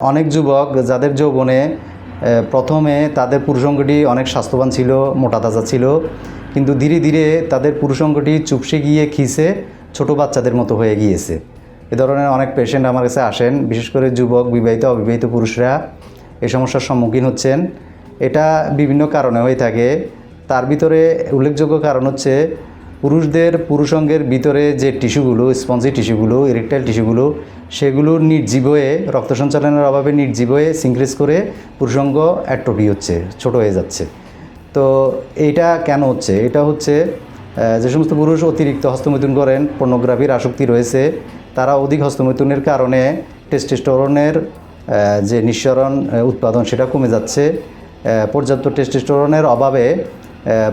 অনেক যুবক যাদের যৌবনে প্রথমে তাদের পুরুষঙ্গটি অনেক স্বাস্থ্যবান ছিল, মোটা তাজা ছিল, কিন্তু ধীরে ধীরে তাদের পুরুষঙ্গটি চুপসে গিয়ে খিসে ছোট বাচ্চাদের মতো হয়ে গিয়েছে। এ ধরনের অনেক পেশেন্ট আমার কাছে আসেন, বিশেষ করে যুবক, বিবাহিত, অবিবাহিত পুরুষরা এই সমস্যার সম্মুখীন হচ্ছেন। এটা বিভিন্ন কারণে হয়ে থাকে। তার ভিতরে উল্লেখযোগ্য কারণ হচ্ছে পুরুষদের পুরুষঙ্গের ভিতরে যে টিস্যুগুলো স্পঞ্জি টিস্যুগুলো ইরেকটাইল টিস্যুগুলো সেগুলো নির্জীব হয়ে রক্ত সঞ্চালনের অভাবে নির্জীব হয়ে সিনক্রেজ করে পুরুষঙ্গ অ্যাট্রোফি হচ্ছে, ছোট হয়ে যাচ্ছে। তো এইটা কেন হচ্ছে? এটা হচ্ছে যে সমস্ত পুরুষ অতিরিক্ত হস্তমৈথুন করেন পর্নোগ্রাফির আসক্তি রয়েছে, তারা অধিক হস্তমৈথুনের কারণে টেস্টোস্টেরনের যে নিঃসরণ উৎপাদন সেটা কমে যাচ্ছে। পর্যাপ্ত টেস্টোস্টেরনের অভাবে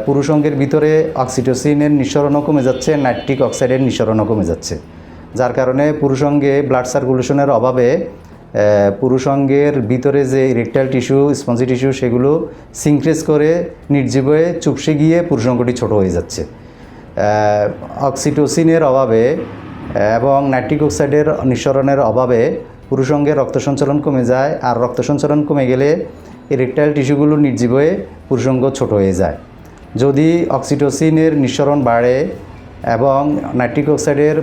পুরুষঙ্গের ভিতরে অক্সিটোসিনের নিঃসরণও কমে যাচ্ছে নাইট্রিক অক্সাইডের নিঃসরণও কমে যাচ্ছে। যার কারণে পুরুষঙ্গে ব্লাড সার্কুলেশনের অভাবে পুরুষঙ্গের ভিতরে যে ইরেকটাইল টিস্যু স্পঞ্জি টিস্যু সেগুলো সিনক্রেজ করে নির্জীব হয়ে চুপসে গিয়ে পুরুষঙ্গটি ছোট হয়ে যাচ্ছে। অক্সিটোসিনের অভাবে এবং নাইট্রিক অক্সাইডের নিঃসরণের অভাবে পুরুষঙ্গের রক্ত সঞ্চালন কমে যায় আর রক্ত সঞ্চালন কমে গেলে ইরেকটাইল টিস্যুগুলো নির্জীব হয়ে পুরুষঙ্গ ছোট হয়ে যায়। যদি অক্সিটোসিনের নিঃসরণ বাড়ে এবং নাইট্রিক অক্সাইডের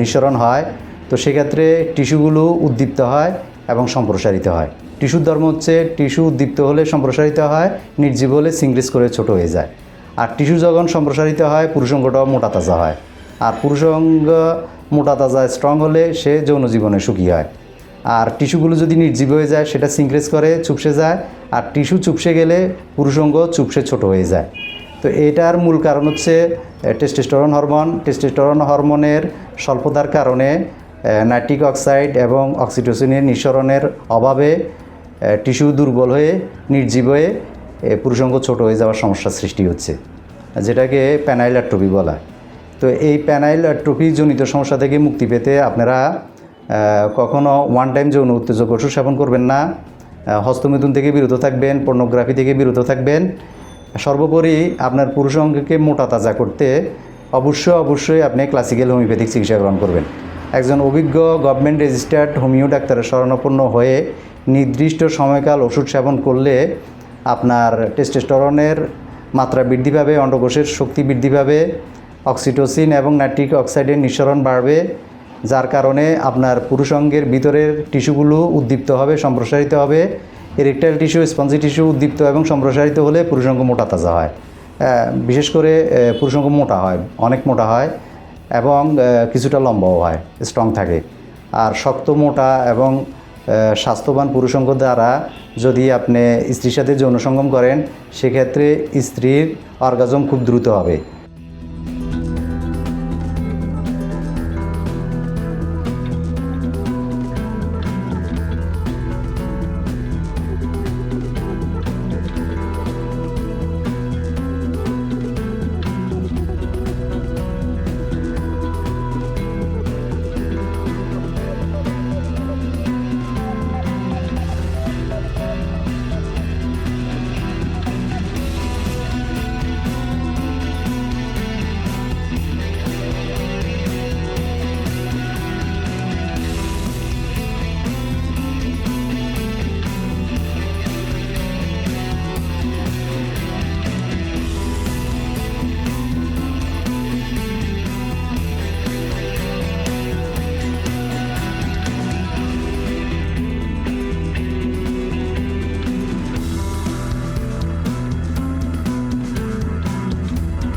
নিঃসরণ হয়। তো সেক্ষেত্রে টিস্যুগুলো উদ্দীপ্ত হয় এবং সম্প্রসারিত হয়। টিস্যুর ধর্ম হচ্ছে টিস্যু উদ্দীপ্ত হলে সম্প্রসারিত হয়, নির্জীব হলে সিংগ্রেস করে ছোট হয়ে যায়। আর টিস্যু যখন সম্প্রসারিত হয়, পুরুষঙ্গটাও মোটা তাজা হয়। আর পুরুষঙ্গ মোটা তাজা স্ট্রং হলে সে যৌন জীবনে সুখী হয়। আর টিস্যুগুলো যদি নির্জীব হয়ে যায়, সেটা সিনক্রেজ করে চুপসে যায়। আর টিস্যু চুপসে গেলে পুরুষঙ্গ চুপসে ছোট হয়ে যায়। তো এটার মূল কারণ হচ্ছে টেস্টোস্টেরন হরমোন টেস্টোস্টেরন হরমোনের স্বল্পতার কারণে নাইট্রিক অক্সাইড এবং অক্সিটোসিনের নিঃসরণের অভাবে টিস্যু দুর্বল হয়ে, নির্জীব হয়ে পুরুষঙ্গ ছোট হয়ে যাওয়ার সমস্যার সৃষ্টি হচ্ছে। যেটাকে প্যানাইল অ্যাট্রোপি বলা তো এই প্যানাইল অ্যাট্রোপি জনিত সমস্যা থেকে মুক্তি পেতে আপনারা কখনো ওয়ান টাইম যৌন উত্তেজক ওষুধ সেবন করবেন না। হস্তমিথুন থেকে বিরত থাকবেন পর্নোগ্রাফি থেকে বিরত থাকবেন। সর্বোপরি আপনার পুরুষ অঙ্গকে মোটা তাজা করতে অবশ্যই অবশ্যই আপনি ক্লাসিক্যাল হোমিওপ্যাথিক চিকিৎসা গ্রহণ করবেন। একজন অভিজ্ঞ গভর্নমেন্ট রেজিস্টার্ড হোমিও ডাক্তারের শরণাপন্ন হয়ে নির্দিষ্ট সময়কাল ওষুধ সেবন করলে আপনার টেস্টোস্টেরনের মাত্রা বৃদ্ধি পাবে, অন্ডকোষের শক্তি বৃদ্ধি পাবে অক্সিটোসিন এবং নাইট্রিক অক্সাইডের নিঃসরণ বাড়বে, যার কারণে আপনার পুরুষঙ্গের ভিতরের টিস্যুগুলো উদ্দীপ্ত হবে, সম্প্রসারিত হবে ইরেকটাইল টিস্যু স্পঞ্জি টিস্যু উদ্দীপ্ত এবং সম্প্রসারিত হলে পুরুষঙ্গ মোটা তাজা হয়। বিশেষ করে পুরুষঙ্গ মোটা হয়, অনেক মোটা হয় এবং কিছুটা লম্বাও হয় স্ট্রং থাকে। আর শক্ত, মোটা এবং স্বাস্থ্যবান পুরুষঙ্গ দ্বারা যদি আপনি স্ত্রীর সাথে যৌন সঙ্গম করেন, সেক্ষেত্রে স্ত্রীর অর্গাজম খুব দ্রুত হবে।